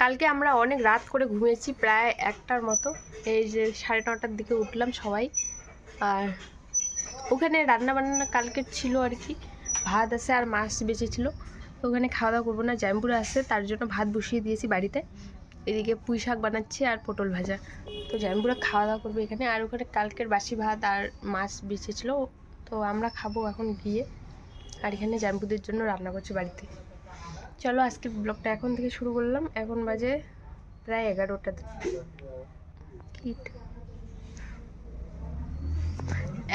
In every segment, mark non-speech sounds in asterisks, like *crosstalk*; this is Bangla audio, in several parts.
কালকে আমরা অনেক রাত করে ঘুমিয়েছি, প্রায় একটার মতো। এই যে সাড়ে নটার দিকে উঠলাম সবাই। আর ওখানে রান্না বান্না কালকে ছিল আর কি। ভাত আছে আর মাছ বেঁচে ছিল। ওখানে খাওয়া দাওয়া করব না, জ্যামপুরে আছে, তার জন্য ভাত বসিয়ে দিয়েছি বাড়িতে। এদিকে পুঁই শাক বানাচ্ছি আর পটল ভাজা। তো জ্যামপুরে খাওয়া দাওয়া করব এখানে। আর ওখানে কালকের বাসি ভাত আর মাছ বেঁচেছিল তো আমরা খাব এখন গিয়ে। আর এখানে জ্যামপুদের জন্য রান্না করছি বাড়িতে। চলো আজকে ব্লগটা এখন থেকে শুরু করলাম। এখন বাজে প্রায় এগারোটা।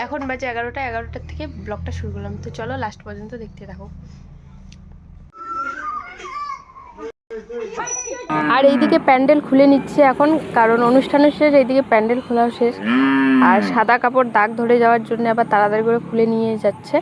এখন বাজে এগারোটা, এগারোটার থেকে ব্লগটা শুরু করলাম। তো চলো লাস্ট পর্যন্ত দেখতে থাকো। আর এইদিকে প্যান্ডেল খুলে নিচ্ছে এখন, কারণ অনুষ্ঠানের শেষ, এইদিকে প্যান্ডেল খোলাও শেষ। আর সাদা কাপড় দাগ ধরে যাওয়ার জন্য আবার তাড়াতাড়ি করে খুলে নিয়ে যাচ্ছে।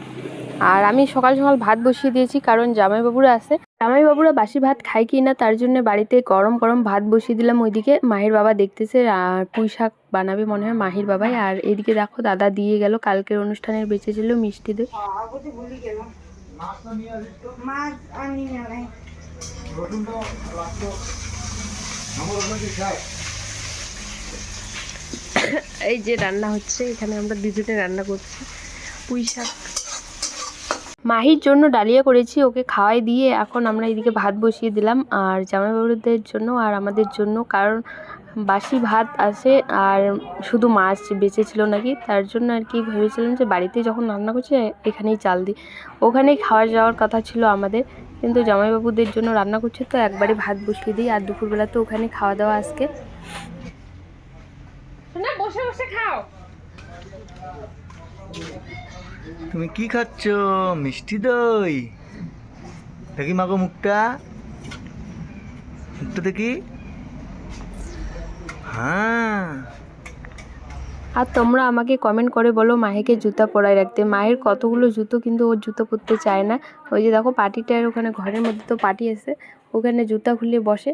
আর আমি সকাল সকাল ভাত বসিয়ে দিয়েছি, কারণ জামাইবাবুরা আছে। জামাইবাবুরা বাসি ভাত খায় কি না তার জন্য বাড়িতে গরম গরম ভাত বসিয়ে দিলাম ওইদিকে। মাহির বাবা দেখতেছে আর পুঁই শাক বানাবে মনে হয় মাহির বাবাই। আর এদিকে দেখো দাদা দিয়ে গেল, কালকের অনুষ্ঠানের বেঁচে ছিল মিষ্টি দই এই যে রান্না হচ্ছে, এখানে আমরা দুজনে রান্না করছি। পুঁই শাক। মাহির জন্য ডালিয়া করেছি, ওকে খাওয়াই দিয়ে এখন আমরা এদিকে ভাত বসিয়ে দিলাম আর জামাইবাবুদের জন্য আর আমাদের জন্য, কারণ বাসি ভাত আছে আর শুধু মাছ বেঁচে ছিল নাকি, তার জন্য আর কি ভেবেছিলাম যে বাড়িতে যখন রান্না করছে এখানেই চাল দিই। ওখানেই খাওয়া যাওয়ার কথা ছিল আমাদের, কিন্তু জামাইবাবুদের জন্য রান্না করছে তো একবারে ভাত বসিয়ে দিই আর দুপুরবেলা তো ওখানে খাওয়া দাওয়া আজকে। বসে বসে খাও। তুমি কি খাচ্ছ? মিষ্টি দই। দেখি মাগো মুখটা। মুখটা দেখি। হ্যাঁ। আর তোমরা আমাকে কমেন্ট করে বলো মাহিকে জুতা পরায় রাখতে। মায়ের কতগুলো জুতো, কিন্তু ও জুতো পরতে চায় না। ওই যে দেখো পাটিটার ওখানে ঘরের মধ্যে তো পার্টি আছে। ওখানে জুতা খুলে বসে,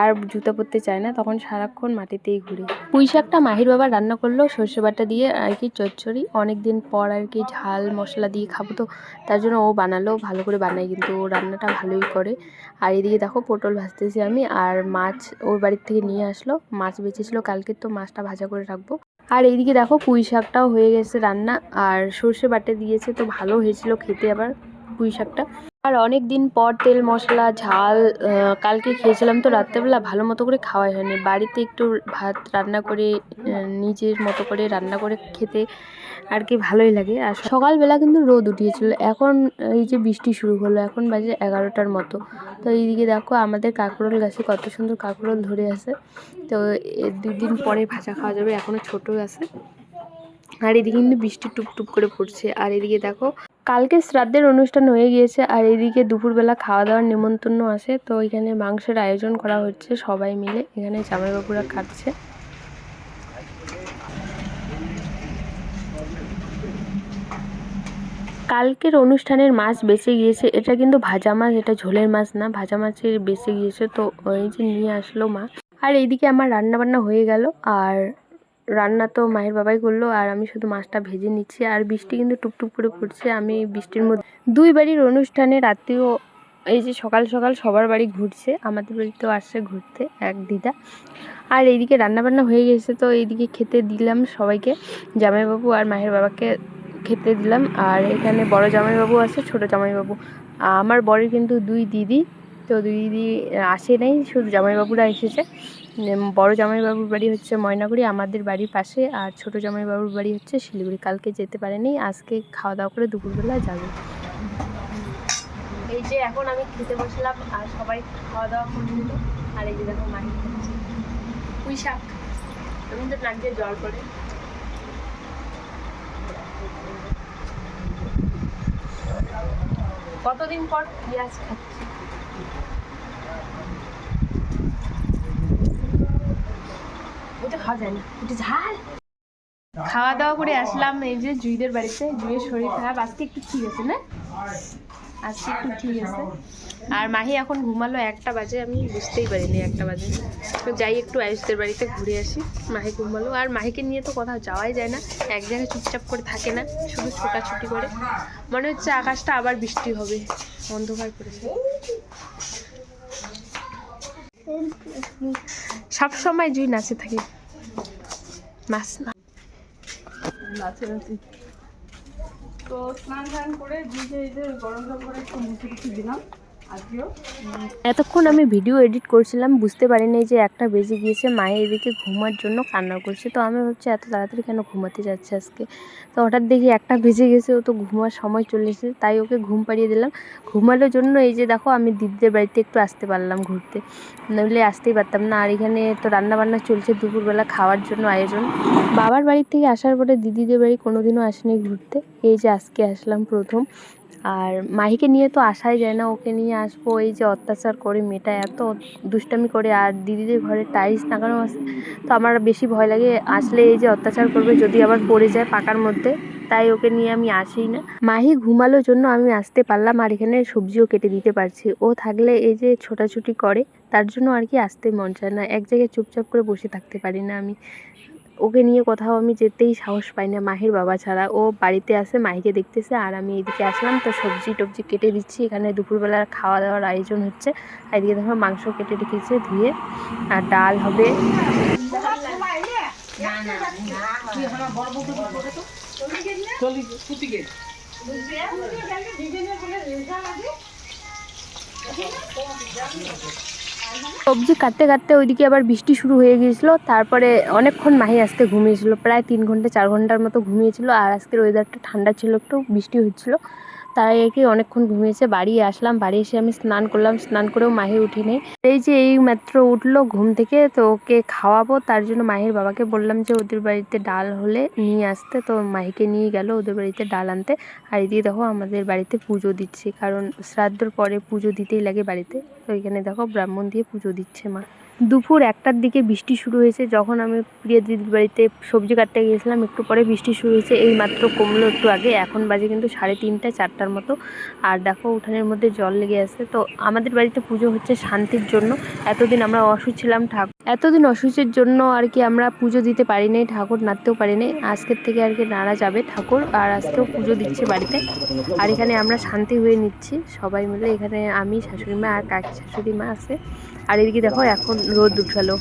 আর জুতা পরতে চায় না, তখন সারাক্ষণ মাটিতেই ঘুরে। পুঁই শাকটা মাহির বাবা রান্না করল, সর্ষে বাটা দিয়ে আর কি চচ্চড়ি। অনেক দিন পর আর কি ঝাল মশলা দিয়ে খাব, তো তার জন্য ও বানালো, ভালো করে বানায়, কিন্তু ও রান্নাটা ভালোই করে। আর এদিকে দেখো পটল ভাজতেছি আমি, আর মাছ ওর বাড়ির থেকে নিয়ে আসলো, মাছ বেঁচেছিলো কালকে, তো মাছটা ভাজা করে রাখব। আর এইদিকে দেখো পুঁই শাকটাও হয়ে গেছে রান্না, আর সর্ষে বাটে দিয়েছে, তো ভালো হয়েছিল খেতে আবার। পুঁই শাকটা। আর অনেক দিন পর তেল, মশলা, ঝাল কালকে খেয়েছিলাম তো রাত্রেবেলা ভালো মতো করে খাওয়াই হয়নি। বাড়িতে একটু ভাত রান্না করে নিজের মতো করে রান্না করে খেতে আর কি ভালোই লাগে। আর সকালবেলা কিন্তু রোদ উঠিয়েছিল। এখন এই যে বৃষ্টি শুরু হলো, এখন বাজে এগারোটার মতো। তো এইদিকে দেখো আমাদের কাঁকরোল গাছে কত সুন্দর কাঁকরোল ধরে আছে। তো দুদিন পরে ভাজা খাওয়া যাবে এখনও ছোটো আছে। আর এদিকে কিন্তু বৃষ্টি টুপটুপ করে পড়ছে। আর এদিকে দেখো কালকে শ্রাদ্ধের অনুষ্ঠান হয়ে গিয়েছে আর এদিকে দুপুরবেলা খাওয়া দাওয়ার নিমন্ত্রণ আছে। তো এখানে মাংসের আয়োজন করা হচ্ছে সবাই মিলে। এখানে জামাইবাবুরা খাচ্ছে। কালকের অনুষ্ঠানের মাছ বেঁচে গিয়েছে। এটা কিন্তু ভাজা মাছ, এটা ঝোলের মাছ না, ভাজা মাছের বেঁচে গিয়েছে। তো ওই যে নিয়ে আসলো মা। আর এইদিকে আমার রান্না বান্না হয়ে গেল। আর রান্না তো মায়ের বাবাই করল আর আমি শুধু মাছটা ভেজে নিচ্ছি আর বৃষ্টি কিন্তু টুপটুপ করে পড়ছে। আমি বৃষ্টির মধ্যে দুই বাড়ির অনুষ্ঠানে রাত্রিও এই যে সকাল সকাল সবার বাড়ি ঘুরছে, আমাদের বাড়িতেও আসছে ঘুরতে এক দিদা। আর এইদিকে রান্নাবান্না হয়ে গেছে তো এইদিকে খেতে দিলাম সবাইকে, জামাইবাবু আর মায়ের বাবাকে খেতে দিলাম। আর এখানে বড় জামাইবাবু আছে, ছোট জামাইবাবু। আমার বরের কিন্তু দুই দিদি, তো দুই দিদি আসে নাই, শুধু জামাইবাবুরা এসেছে। বড় জামাইবাবুর বাড়ি হচ্ছে ময়নাগুড়ি, আমাদের বাড়ির পাশে, আর ছোট জামাইবাবুর বাড়ি হচ্ছে শিলিগুড়ি। কালকে যেতে পারেনি, আজকে খাওয়া দাওয়া করে দুপুরবেলা যাবে। এই যে এখন আমি খেতে বসলাম, আর সবাই খাওয়া দাওয়া করে নিল আর এই যে দেখো খাচ্ছে। পুঁই শাক। আমি তো নাক দিয়ে জল পড়ে। কতদিন পর পেঁয়াজ খাচ্ছি? খাওয়া খাওয়া দাওয়া করে আসলাম এই যে জুইদের বাড়িতে, জুইয়ের শরীর খারাপ, আজকে একটু ঠিক আছে না? আজকে একটু ঠিক আছে। আর মাহি এখন ঘুমালো একটা বাজে, আমি বুঝতেই পারিনি একটা বাজে। তো যাই একটু আয়ুষদের বাড়িতে ঘুরে আসি, মাহি ঘুমালো। আর মাহিকে নিয়ে তো কোথাও যাওয়াই যায় না, এক জায়গায় চুপচাপ করে থাকে না, শুধু ছোটাছুটি করে। মনে হচ্ছে আকাশটা আবার বৃষ্টি হবে, অন্ধকার করেছে। সব সময় জুই নাচে থাকে। নাচ না। তো স্নান টান করে ভিজে এই যে গরম গরম করে একটু টুখে দিলাম। এতক্ষণ আমি ভিডিও এডিট করছিলাম, বুঝতে পারিনি যে একটা বেজে গিয়েছে, মায়ের এদিকে ঘুমার জন্য কান্না করছে। তো আমি ভাবছি এত তাড়াতাড়ি কেন ঘুমাতে যাচ্ছে আজকে? তো হঠাৎ দেখি একটা বেজে গেছে, ও তো ঘুমার সময় চলে এসেছে, তাই ওকে ঘুম পাড়িয়ে দিলাম। ঘুমানোর জন্য এই যে দেখো, আমি দিদিদের বাড়িতে একটু আসতে পারলাম ঘুরতে। নইলে আসতেই পারতাম না, আর এখানে তো রান্না বান্না চলছে দুপুরবেলা খাওয়ার জন্য আয়োজন। বাবার বাড়ির থেকে আসার পরে দিদিদের বাড়ি কোনোদিনও আসেনি ঘুরতে। এই যে আজকে আসলাম প্রথম। আর মাহিকে নিয়ে তো আসাই যায় না, ওকে নিয়ে আসব, এই যে অত্যাচার করে মেয়েটা এত দুষ্টামি করে, আর দিদিদের ঘরে টাইলস লাগানো আছে, তো আমার বেশি ভয় লাগে, আসলে এই যে অত্যাচার করবে, যদি আবার পড়ে যায় পাকার মধ্যে, তাই ওকে নিয়ে আমি আসিই না। মাহি ঘুমালোর জন্য আমি আসতে পারলাম, আর এখানে সবজিও কেটে দিতে পারছি, ও থাকলে এই যে ছোটাছুটি করে, তার জন্য আর কি আসতে মন চায় না, এক জায়গায় চুপচাপ করে বসে থাকতে পারি না আমি। ওকে নিয়ে কোথাও আমি যেতেই সাহস পাই না। মাহির বাবা ছাড়া। ও বাড়িতে আসে, মাহিকে দেখতেছে, আর আমি এদিকে আসলাম। তো সবজি টবজি কেটে দিচ্ছি। এখানে দুপুরবেলার খাওয়া দাওয়ার আয়োজন হচ্ছে। আর এদিকে দেখো মাংস কেটে রেখেছে ধুয়ে। আর ডাল হবে। সবজি কাটতে কাটতে ওইদিকে আবার বৃষ্টি শুরু হয়ে গিয়েছিল। তারপরে অনেকক্ষণ মাহি আজকে ঘুমিয়েছিল। প্রায় তিন ঘণ্টা, চার ঘণ্টার মতো ঘুমিয়েছিল। আর আজকের ওয়েদারটা ঠান্ডা ছিল, একটু বৃষ্টি হচ্ছিল। তাই একে অনেকক্ষণ ঘুমিয়েছে, বাড়ি আসলাম, বাড়ি এসে আমি স্নান করলাম, স্নান করেও মাহি উঠি নেই এই যে এই মাত্র উঠল ঘুম থেকে, তো ওকে খাওয়াবো, তার জন্য মাহির বাবাকে বললাম যে ওদের বাড়িতে ডাল হলে নিয়ে আসতে, তো মাহিকে নিয়ে গেল ওদের বাড়িতে ডাল আনতে। আর এদিকে দেখো আমাদের বাড়িতে পুজো দিচ্ছি, কারণ শ্রাদ্ধর পরে পুজো দিতেই লাগে বাড়িতে, তো এখানে দেখো ব্রাহ্মণ দিয়ে পুজো দিচ্ছে মা। দুপুর একটার দিকে বৃষ্টি শুরু হয়েছে। যখন আমি প্রিয় দিদির বাড়িতে সবজি কাটতে গিয়েছিলাম, একটু পরে বৃষ্টি শুরু হয়েছে। এই মাত্র কমলো একটু আগে। এখন বাজে কিন্তু সাড়ে তিনটা, চারটার মতো। আর দেখো, উঠানের মধ্যে জল লেগে আছে। তো আমাদের বাড়িতে পুজো হচ্ছে শান্তির জন্য। এতদিন আমরা অসুখ ছিলাম ঠাকুর। এতদিন অসুখের জন্য আর কি আমরা পুজো দিতে পারি নাই ঠাকুর নাড়তেও পারি নাই আজকের থেকে আর কি নাড়া যাবে ঠাকুর। আর আজকেও পুজো দিচ্ছে বাড়িতে। আর এখানে আমরা শান্তি হয়ে নিচ্ছি। সবাই মিলে এখানে আমি, শাশুড়ি মা আর কাকি শাশুড়ি মা আছে। আর এদিকে দেখো এখন রোদ উঠালো।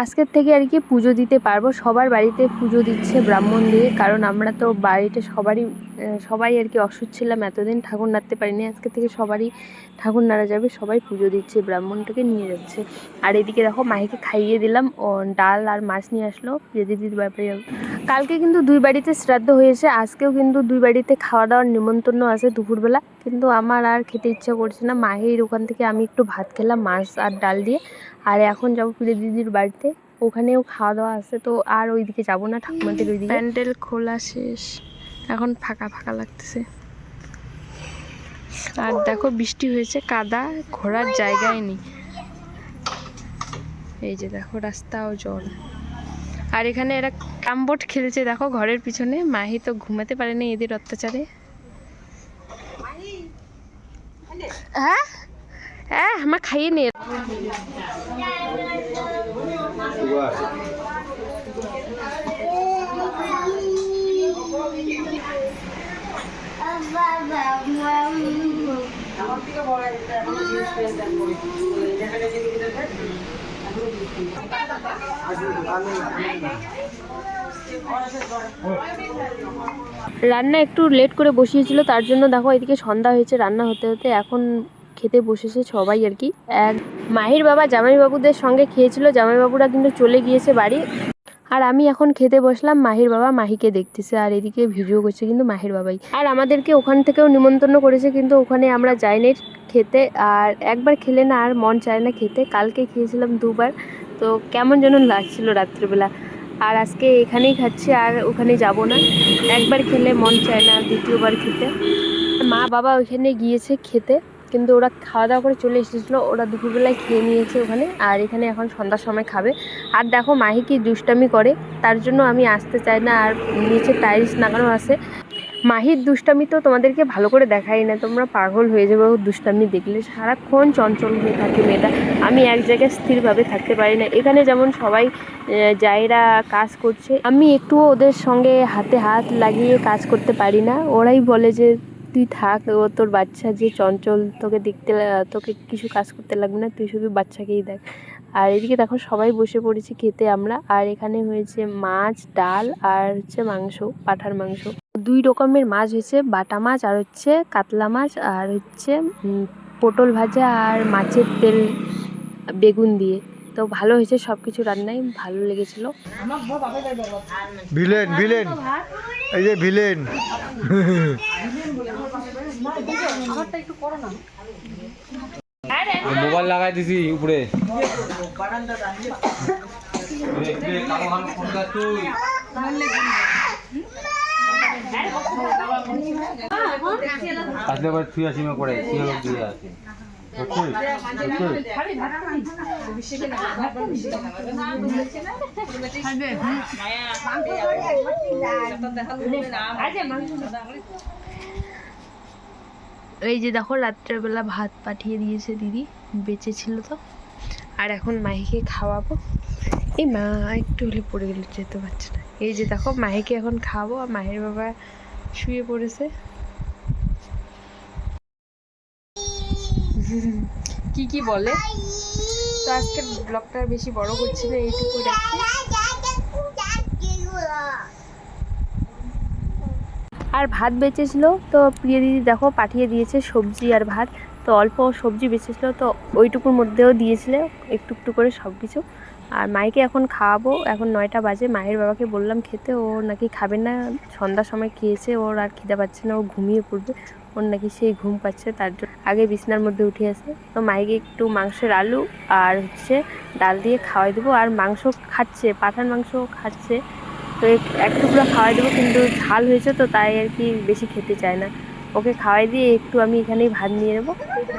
আজকের থেকে আর কি পুজো দিতে পারব। সবার বাড়িতে পুজো দিচ্ছে ব্রাহ্মণ দিয়ে কারণ আমরা তো বাড়িতে সবারই সবাই আর কি অসুখ ছিলাম, এতদিন ঠাকুর নাড়তে পারিনি, আজকে থেকে সবারই ঠাকুর নাড়া যাবে, সবাই পুজো দিচ্ছে, ব্রাহ্মণটাকে নিয়ে যাচ্ছে। আর এদিকে দেখো, মাহিকে খাইয়ে দিলাম ডাল আর মাছ নিয়ে আসলো, যে দিদির ব্যাপারে কালকে কিন্তু দুই বাড়িতে শ্রাদ্ধ হয়েছে, আজকেও কিন্তু দুই বাড়িতে খাওয়া দাওয়ার নিমন্ত্রণ আছে দুপুরবেলা, কিন্তু আমার আর খেতে ইচ্ছা করছে না। মাহির ওখান থেকে আমি একটু ভাত খেলাম, মাছ আর ডাল দিয়ে, আর এখন যাব প্রিয় দিদির বাড়িতে, ওখানেও খাওয়া দাওয়া আছে, তো আর ওইদিকে যাব না, ঠাকুমাদের ওইদিকে। প্যান্ডেল খোলা শেষ। এখন ফাঁকা ফাঁকা লাগতেছে। আর দেখো বৃষ্টি হয়েছে, কাদা ঘোরার জায়গায় নেই। এই যে দেখো রাস্তাও জল। আর এখানে এরা কামবোট খেলছে, দেখো ঘরের পিছনে। মাহি তো ঘুমাতে পারেনি এদের অত্যাচারে। হ্যাঁ? হ্যাঁ আমার খাইয়ে নে আমার থেকে বড় একটা এখন জিন্স প্যান্ট পরে যেখানে যেখানে রান্না একটু লেট করে বসিয়েছিল, তার জন্য দেখো এদিকে সন্ধ্যা হয়েছে, রান্না হতে হতে এখন খেতে বসেছে সবাই আর কি। এক মাহির বাবা জামাইবাবুদের সঙ্গে খেয়েছিল, জামাইবাবুরা কিন্তু চলে গিয়েছে বাড়ি। আর আমি এখন খেতে বসলাম মাহির বাবা মাহিকে দেখতেছে আর এদিকে ভিডিও করছে কিন্তু মাহির বাবাই। আর আমাদেরকে ওখান থেকেও নিমন্ত্রণ করেছে কিন্তু ওখানে আমরা যাইনি খেতে আর একবার খেলে না আর মন চায় না খেতে। কালকে খেয়েছিলাম দুবার। তো কেমন যেন লাগছিল রাত্রিবেলা। আর আজকে এখানেই খাচ্ছি আর ওখানে যাব না। একবার খেলে মন চায় না দ্বিতীয়বার খেতে। মা বাবা ওইখানে গিয়েছে খেতে। কিন্তু ওরা খাওয়া দাওয়া করে চলে এসেছিল। ওরা দুপুরবেলায় খেয়ে নিয়েছে ওখানে আর এখানে এখন সন্ধ্যার সময় খাবে। আর দেখো মাহি কি দুষ্টামি করে, তার জন্য আমি আসতে চাই না আর নিচে টাইলস লাগানো আছে। মাহির দুষ্টামি তো তোমাদেরকে ভালো করে দেখাই না, তোমরা পাগল হয়ে যাবে ওর দুষ্টামি দেখলে। সারাক্ষণ চঞ্চল হয়ে থাকে মেয়েটা। আমি এক জায়গায় স্থিরভাবে থাকতে পারি না। এখানে যেমন সবাই যাইরা কাজ করছে, আমি একটুও ওদের সঙ্গে হাতে হাত লাগিয়ে কাজ করতে পারি না। ওরাই বলে যে তুই থাক, ও তোর বাচ্চা যে চঞ্চল তোকে দেখতে তোকে কিছু কাজ করতে লাগবে না, তুই শুধু বাচ্চাকেই দেখ। আর এদিকে দেখো সবাই বসে পড়েছি খেতে আমরা, আর এখানে হয়েছে মাছ, ডাল, আর হচ্ছে মাংস, পাঠার মাংস। দুই রকমের মাছ হয়েছে, বাটা মাছ আর হচ্ছে কাতলা মাছ, আর হচ্ছে পটল ভাজা আর মাছের তেল, বেগুন দিয়ে। তো ভালো হয়েছে সব কিছু রান্নাই ভালো লেগেছিলো। Villain villain. এই যে ভিলেন। আমারটা একটু করো না মোবাইল লাগাই দিছি উপরে। আসলে আবার থুই আসি করে দিয়ে আছে? এই যে দেখো, রাত্রেবেলা ভাত পাঠিয়ে দিয়েছে দিদি, বেঁচে ছিল তো। আর এখন মাহিকে খাওয়াবো। এই মা একটু হলে পড়ে গেলে, যেতে পারছে না। এই যে দেখো, মাহিকে এখন খাওয়াবো, আর মায়ের বাবা শুয়ে পড়েছে। *laughs* কি কি বলে? তো আজকে ব্লগটা বেশি বড় করছি না, এইটুকু রাখছি আর ভাত বেঁচেছিল, তো প্রিয় দিদি দেখো পাঠিয়ে দিয়েছে সবজি আর ভাত। তো অল্প সবজি বেঁচেছিল, তো ওইটুকুর মধ্যেও দিয়েছিল, একটু একটু করে সব কিছু আর মাইকে এখন খাওয়াবো। এখন নয়টা বাজে। মায়ের বাবাকে বললাম খেতে, ও নাকি খাবে না। সন্ধ্যার সময় খেয়েছে, ওর আর খিদে পাচ্ছে না, ও ঘুমিয়ে পড়বে। ওর নাকি সেই ঘুম পাচ্ছে, তার জন্য আগে বিছনার মধ্যে উঠে আসে তো মাইকে একটু মাংসের আলু আর হচ্ছে ডাল দিয়ে খাওয়াই দেবো। আর মাংস খাচ্ছে পাঠার মাংস খাচ্ছে। তো এক টুকরো খাওয়াই দেবো, কিন্তু ঝাল হয়েছে তো, তাই আর কি বেশি খেতে চায় না। ওকে খাওয়াই দিয়ে একটু আমি এখানেই ভাত নিয়ে নেব।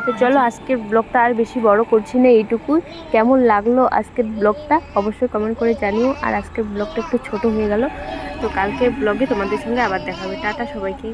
তো চলো আজকের ব্লগটা আর বেশি বড় করছি না এইটুকুই। কেমন লাগল আজকের ব্লগটা? অবশ্যই কমেন্ট করে জানিও। আর আজকের ব্লগটা একটু ছোট হয়ে গেল। তো কালকে ব্লগে তোমাদের সঙ্গে আবার দেখা হবে। টাটা সবাইকে।